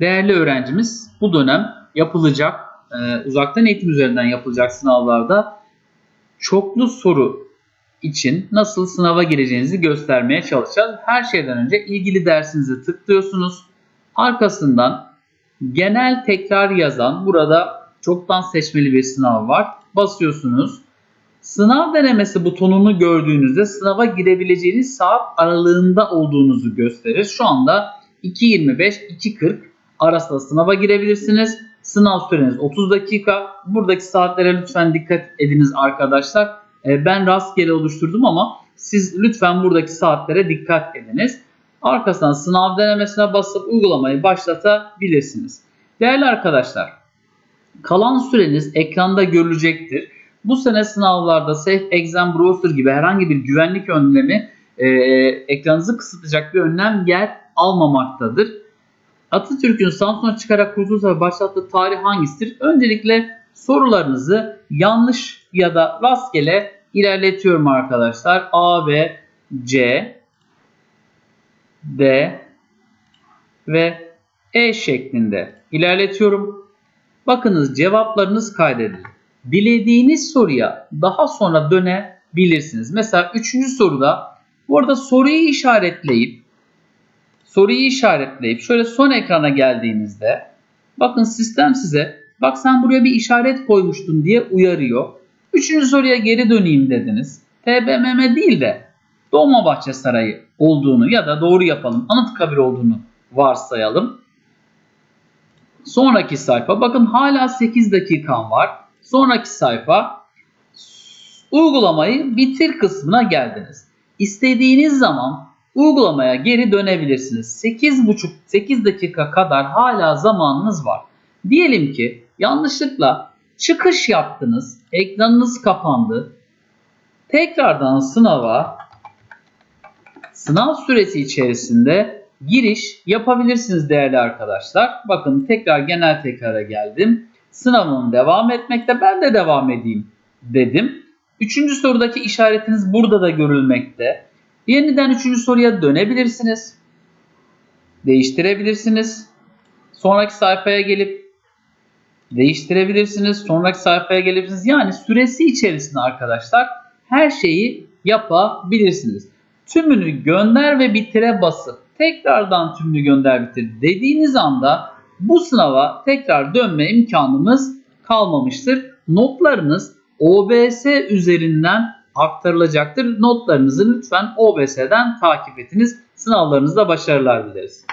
Değerli öğrencimiz bu dönem yapılacak e, uzaktan eğitim üzerinden yapılacak sınavlarda çoklu soru için nasıl sınava gireceğinizi göstermeye çalışacağız. Her şeyden önce ilgili dersinizi tıklıyorsunuz. Arkasından genel tekrar yazan burada çoktan seçmeli bir sınav var. Basıyorsunuz. Sınav denemesi butonunu gördüğünüzde sınava girebileceğiniz saat aralığında olduğunuzu gösterir. Şu anda 2.25-2.40 arasında sınava girebilirsiniz. Sınav süreniz 30 dakika. Buradaki saatlere lütfen dikkat ediniz arkadaşlar. Ee, Ben rastgele oluşturdum ama siz lütfen buradaki saatlere dikkat ediniz. Arkasından sınav denemesine basıp uygulamayı başlatabilirsiniz. Değerli arkadaşlar, kalan süreniz ekranda görülecektir. Bu sene sınavlarda Safe Exam Browser gibi herhangi bir güvenlik önlemi e, ekranınızı kısıtlayacak bir önlem yer almamaktadır. Atatürk'ün Samsun'a çıkarak Kurtuluş Savaşı başlattığı tarih hangisidir? Öncelikle sorularınızı yanlış ya da rastgele ilerletiyorum arkadaşlar. A, B, C, D ve E şeklinde ilerletiyorum. Bakınız cevaplarınız kaydedilir. Dilediğiniz soruya daha sonra dönebilirsiniz. Mesela 3. soruda bu arada soruyu işaretleyip soruyu işaretleyip şöyle son ekrana geldiğinizde bakın sistem size bak sen buraya bir işaret koymuştun diye uyarıyor. Üçüncü soruya geri döneyim dediniz. TBMM değil de Dolmabahçe Sarayı olduğunu ya da doğru yapalım Anıtkabir olduğunu varsayalım. Sonraki sayfa bakın hala 8 dakikan var. Sonraki sayfa uygulamayı bitir kısmına geldiniz. İstediğiniz zaman uygulamaya geri dönebilirsiniz. 8,5 8 dakika kadar hala zamanınız var. Diyelim ki yanlışlıkla çıkış yaptınız, ekranınız kapandı. Tekrardan sınava sınav süresi içerisinde giriş yapabilirsiniz değerli arkadaşlar. Bakın tekrar genel tekrara geldim. Sınavım devam etmekte. Ben de devam edeyim dedim. Üçüncü sorudaki işaretiniz burada da görülmekte. Yeniden üçüncü soruya dönebilirsiniz. Değiştirebilirsiniz. Sonraki sayfaya gelip değiştirebilirsiniz. Sonraki sayfaya gelebilirsiniz. Yani süresi içerisinde arkadaşlar her şeyi yapabilirsiniz. Tümünü gönder ve bitire basıp tekrardan tümünü gönder bitir dediğiniz anda bu sınava tekrar dönme imkanımız kalmamıştır. Notlarınız OBS üzerinden aktarılacaktır. Notlarınızı lütfen OBS'den takip ediniz. Sınavlarınızda başarılar dileriz.